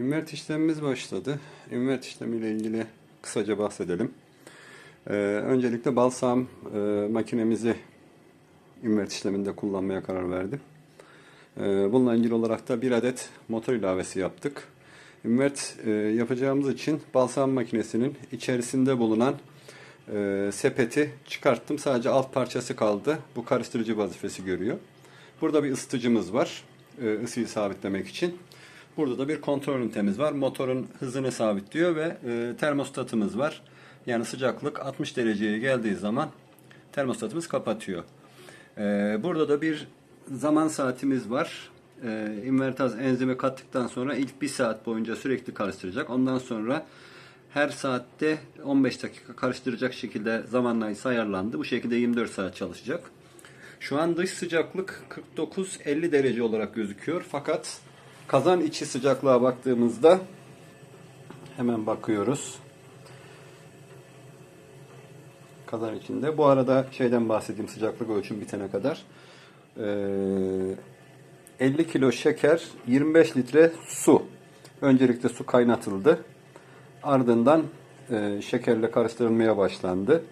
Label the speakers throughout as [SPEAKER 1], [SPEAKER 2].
[SPEAKER 1] İnvert işlemimiz başladı. İnvert işlemiyle ilgili kısaca bahsedelim. Ee, öncelikle balsam e, makinemizi invert işleminde kullanmaya karar verdim. Ee, bununla ilgili olarak da bir adet motor ilavesi yaptık. Invert e, yapacağımız için balsam makinesinin içerisinde bulunan e, sepeti çıkarttım. Sadece alt parçası kaldı. Bu karıştırıcı vazifesi görüyor. Burada bir ısıtıcımız var. E, ısıyı sabitlemek için. Burada da bir kontrol ünitemiz var. Motorun hızını sabitliyor ve e, termostatımız var. Yani sıcaklık 60 dereceye geldiği zaman termostatımız kapatıyor. E, burada da bir zaman saatimiz var. E, invertaz enzimi kattıktan sonra ilk bir saat boyunca sürekli karıştıracak. Ondan sonra her saatte 15 dakika karıştıracak şekilde zamanlayıcısı ayarlandı. Bu şekilde 24 saat çalışacak. Şu an dış sıcaklık 49-50 derece olarak gözüküyor. Fakat kazan içi sıcaklığa baktığımızda hemen bakıyoruz. Kazan içinde. Bu arada şeyden bahsedeyim sıcaklık ölçüm bitene kadar. Ee, 50 kilo şeker, 25 litre su. Öncelikle su kaynatıldı. Ardından e, şekerle karıştırılmaya başlandı.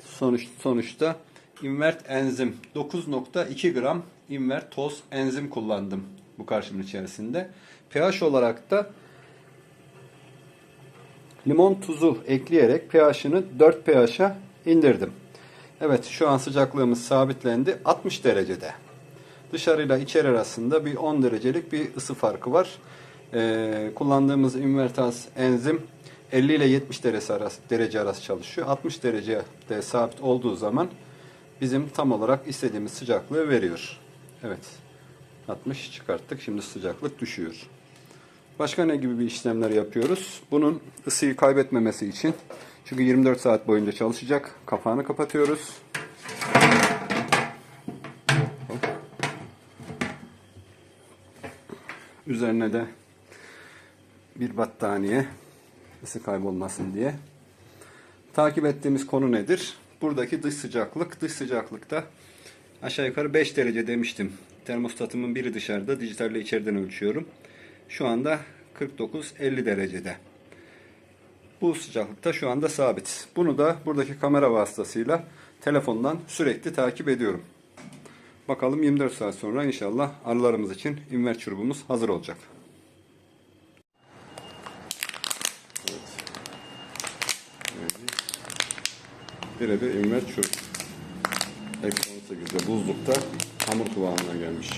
[SPEAKER 1] Sonuç, sonuçta invert enzim 9.2 gram invert toz enzim kullandım bu karışımın içerisinde. pH olarak da limon tuzu ekleyerek pH'ını 4 pH'a indirdim. Evet şu an sıcaklığımız sabitlendi 60 derecede. Dışarıyla içeri arasında bir 10 derecelik bir ısı farkı var. Ee, kullandığımız invertaz enzim 50 ile 70 derece arası, derece arası çalışıyor. 60 derecede sabit olduğu zaman bizim tam olarak istediğimiz sıcaklığı veriyor. Evet. 60 çıkarttık. Şimdi sıcaklık düşüyor. Başka ne gibi bir işlemler yapıyoruz? Bunun ısıyı kaybetmemesi için çünkü 24 saat boyunca çalışacak. Kapağını kapatıyoruz. Üzerine de bir battaniye ısı kaybolmasın diye. Takip ettiğimiz konu nedir? Buradaki dış sıcaklık. Dış sıcaklıkta aşağı yukarı 5 derece demiştim. Termostatımın biri dışarıda, dijitalle içeriden ölçüyorum. Şu anda 49-50 derecede. Bu sıcaklıkta şu anda sabit. Bunu da buradaki kamera vasıtasıyla telefondan sürekli takip ediyorum. Bakalım 24 saat sonra inşallah arılarımız için invert çubuğumuz hazır olacak. Birebir invert çubuk. Eksi 18'de buzlukta hamur kıvamına gelmiş.